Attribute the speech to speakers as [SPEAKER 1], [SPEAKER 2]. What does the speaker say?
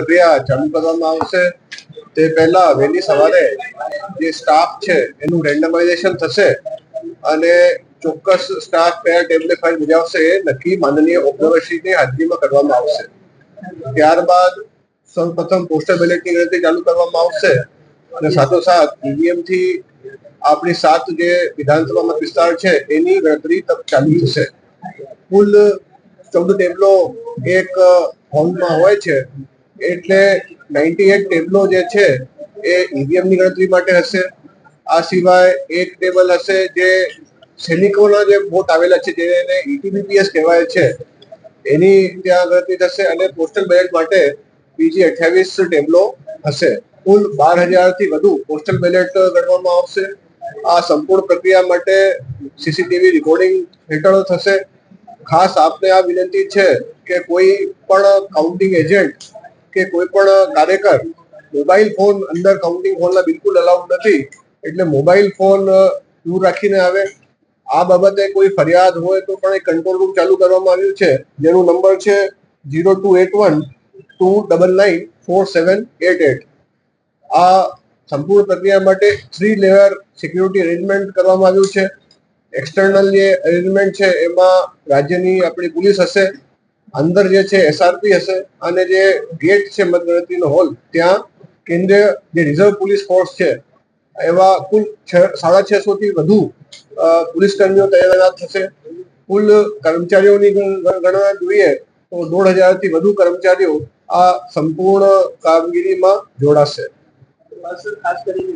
[SPEAKER 1] પ્રક્રિયા ચાલુ કરવામાં આવશે. તે પહેલા વહેલી સવારે જે સ્ટાફ છે, એનું રેન્ડમાઇઝેશન થશે અને ચોક્કસ સ્ટાફ કયા ટેબલે ફાઇલ બજાવશે એ નક્કી માનનીય ઓબ્ઝર્વરશ્રીની હાજરીમાં કરવામાં આવશે. ત્યારબાદ સૌપ્રથમ પોસ્ટલ બેલેટની ગણતરી ચાલુ કરવામાં આવશે અને સાથોસાથ ઈવીએમથી આપણી સાત જે વિધાનસભા મત વિસ્તાર છે, એની ગણતરી ચાલુ થશે. કુલ ચૌદ ટેબલો એક હોલમાં હોય છે. એટલે નાઇન્ટી એટ ટેબલો જે છે, એ ઈવીએમની ગણતરી માટે હશે. આ સિવાય એક ટેબલ હશે જે સૈનિકોના જે વોટ આવેલા છે, જેને ઈટીબીપીએસ કહેવાય છે, એની ત્યાં ગણતરી થશે અને પોસ્ટલ બેલેટ માટે બીજી અઠ્યાવીસ ટેબલો હશે. કુલ બાર હજારથી વધુ પોસ્ટલ બેલેટ ગણવામાં આવશે. આ સંપૂર્ણ પ્રક્રિયા માટે સીસીટીવી રેકોર્ડિંગ હેઠળ થશે. ખાસ આપને આ વિનંતી છે કે કોઈ પણ કાઉન્ટિંગ એજન્ટ કે કોઈ પણ કાર્યકર મોબાઈલ ફોન અંદર કાઉન્ટિંગ હોલના બિલકુલ અલાઉડ નથી, એટલે મોબાઈલ ફોન દૂર રાખીને આવે. આ બાબતે કોઈ ફરિયાદ હોય તો પણ એક કંટ્રોલ રૂમ ચાલુ કરવામાં આવ્યું છે. જેનો નંબર છે zero two eight one two double nine four seven eight eight આ સંપૂર્ણ પ્રક્રિયા માટે થ્રી લેયર સિક્યુરિટી અરેન્જમેન્ટ કરવામાં આવ્યું છે. એક્સટર્નલ જે અરેન્જમેન્ટ છે, એમાં રાજ્યની આપણી પોલીસ હશે અંદર જે છે એસઆરપી હશે અને જે ગેટ છે મતગણતરીનો હોલ ત્યાં કેન્દ્રીય જે રિઝર્વ પોલીસ ફોર્સ છે, એવા કુલ સાડા છસો થી વધુ પોલીસ કર્મીઓ તૈનાત થશે. કુલ કર્મચારીઓની ગણ- ગણ- ગણના જોઈએ તો દોઢ હજારથી વધુ કર્મચારીઓ આ સંપૂર્ણ કામગીરીમાં જોડાશે.
[SPEAKER 2] ખાસ કરીને